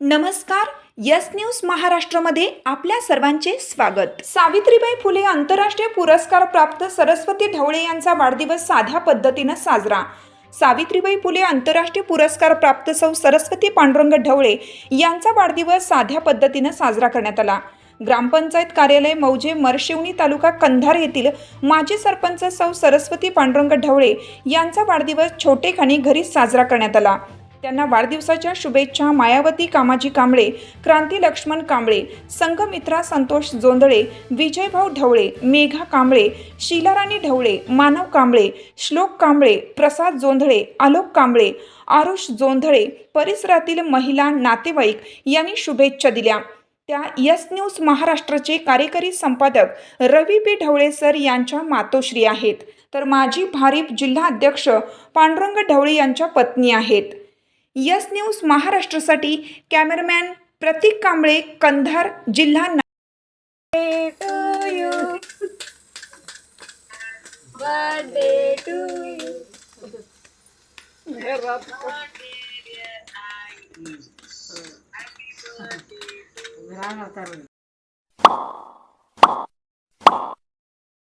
नमस्कार yes news महाराष्ट्रामध्ये आपल्या सर्वांचे स्वागत. सावित्रीबाई फुले आंतरराष्ट्रीय पुरस्कार प्राप्त सरस्वती ढवळे यांचा वाढदिवस साध्या पद्धतीनं साजरा. सावित्रीबाई फुले आंतरराष्ट्रीय पुरस्कार प्राप्त सौ सरस्वती पांडुरंग ढवळे यांचा वाढदिवस साध्या पद्धतीनं साजरा करण्यात आला. ग्रामपंचायत कार्यालय मौजे मरशिवणी तालुका कंधार येथील माजी सरपंच सौ सरस्वती पांडुरंग ढवळे यांचा वाढदिवस छोटेखानी घरी साजरा करण्यात आला. त्यांना वाढदिवसाच्या शुभेच्छा मायावती कामाजी कांबळे क्रांती लक्ष्मण कांबळे संघमित्रा संतोष जोंधळे विजयभाऊ ढवळे मेघा कांबळे शीलाराणी ढवळे मानव कांबळे श्लोक कांबळे प्रसाद जोंधळे आलोक कांबळे आरुष जोंधळे परिसरातील महिला नातेवाईक यांनी शुभेच्छा दिल्या. त्या यस न्यूज महाराष्ट्राचे कार्यकारी संपादक रवी पी ढवळे सर यांच्या मातोश्री आहेत. तर माजी भारीप जिल्हा अध्यक्ष पांडुरंग ढवळे यांच्या पत्नी आहेत. यस न्यूज महाराष्ट्रासाठी कॅमेरामॅन प्रतीक कांबळे कंधार जिल्हा ना-